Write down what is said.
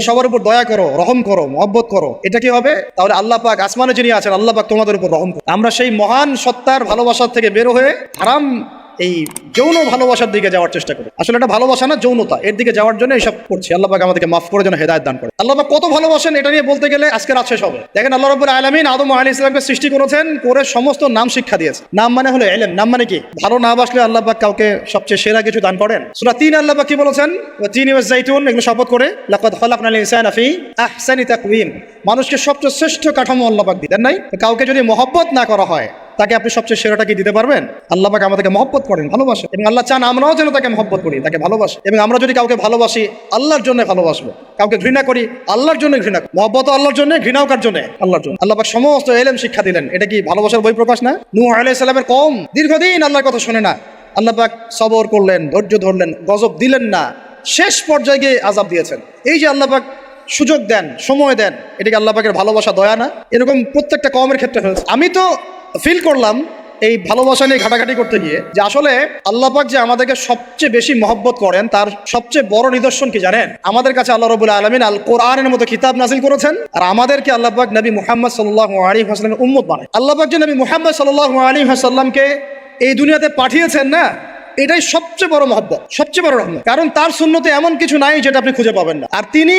সবার উপর দয়া করো, রহম করো, মহব্বত করো। এটা কি হবে? তাহলে আল্লাহ পাক আসমানে যিনি আছেন, আল্লাহ পাক তোমাদের উপর রহম করো আমরা সেই মহান সত্তার ভালোবাসার থেকে বের হয়ে হারাম এই যৌন ভালোবাসার দিকে যাওয়ার চেষ্টা করি। আসলে এটা ভালোবাসা না, যৌনতা। এর দিকে যাওয়ার জন্য এইসব করছি। আল্লাহ পাক আমাদেরকে মাফ করে যেন হেদায়ত দান করে। আল্লাহ পাক কত ভালোবাসেন এটা নিয়ে বলতে গেলে আজকে রাত শেষ হবে। দেখেন আল্লাহ রব্বুল আলমিন আদম আলী ইসলামকে সৃষ্টি করেছেন, করে সমস্ত নাম শিক্ষা দিয়েছে নাম মানে হলো এলেম। নাম মানে কি? ভালো না বাসলে আল্লাহ কাউকে সবচেয়ে সেরা কিছু দান করেন। সুরা তিন আল্লাহ কি বলেছেন? তিন ইউজ জাইতুন এগুলো শপথ করে, লাকাদ খালাকনাল ইনসানা ফি আহসানি মানুষকে সবচেয়ে শ্রেষ্ঠ কাঠামো আল্লাহ পাক দিতেন নাই। কাউকে যদি মহব্বত না করা হয় তাকে আপনি সবচেয়ে সেরাটা কি দিতে পারবেন? আল্লাহ পাক আমাদেরকে মহব্বত করেন ভালোবাসে এবং আল্লাহ চান আমরাও যেন তাকে মহব্বত করি, তাকে ভালোবাসি। এবং আমরা যদি কাউকে ভালোবাসি, আল্লাহর জন্য ভালোবাসবো। কাউকে ঘৃণা করি, আল্লাহর জন্য ঘৃণা। মহব্বত আল্লাহর জন্য, ঘৃণাও কার জন্য? আল্লাহর জন্য। আল্লাহ পাক সমস্ত এলেম শিক্ষা দিলেন। এটা কি ভালোবাসার বই প্রকাশ না? নূহ আলাইহিস সালামের কম দীর্ঘদিন আল্লাহর কথা শোনে না। আল্লাহ পাক সবর করলেন, ধৈর্য ধরলেন, গজব দিলেন না। শেষ পর্যায়ে গিয়ে আজাব দিয়েছেন। এই যে আল্লাহ পাক সুযোগ দেন, সময় দেন, এটাকে আল্লাহ পাকের ভালোবাসা, দয়া না? এরকম প্রত্যেকটা কমের ক্ষেত্রে হয়েছে। আমি তো ফিল করলাম এই ভালোবাসা নিয়ে ঘাটাঘাটি করতে গিয়ে যে আসলে আল্লাহ পাক যে আমাদেরকে সবচেয়ে বেশি মহব্বত করেন, তার সবচেয়ে বড় নিদর্শন কি জানেন? আমাদের কাছে আল্লাহ রবুল আলমিন আল কোরআনের মতো কিতাব নাজিল করেছেন আর আমাদেরকে আল্লাহ পাক নবী মুহাম্মদ সাল্লাহ হাসলামের উম্মত বানায়। আল্লাহ পাক যে নবী মুহাম্মদ সাল্লাহ আলী হাসাল্লামকে এই দুনিয়াতে পাঠিয়েছেন না, এটাই সবচেয়ে বড় মহব্বত, সবচেয়ে বড় রহমত। কারণ তার শূন্যতে এমন কিছু নাই যেটা আপনি খুঁজে পাবেন না। আর তিনি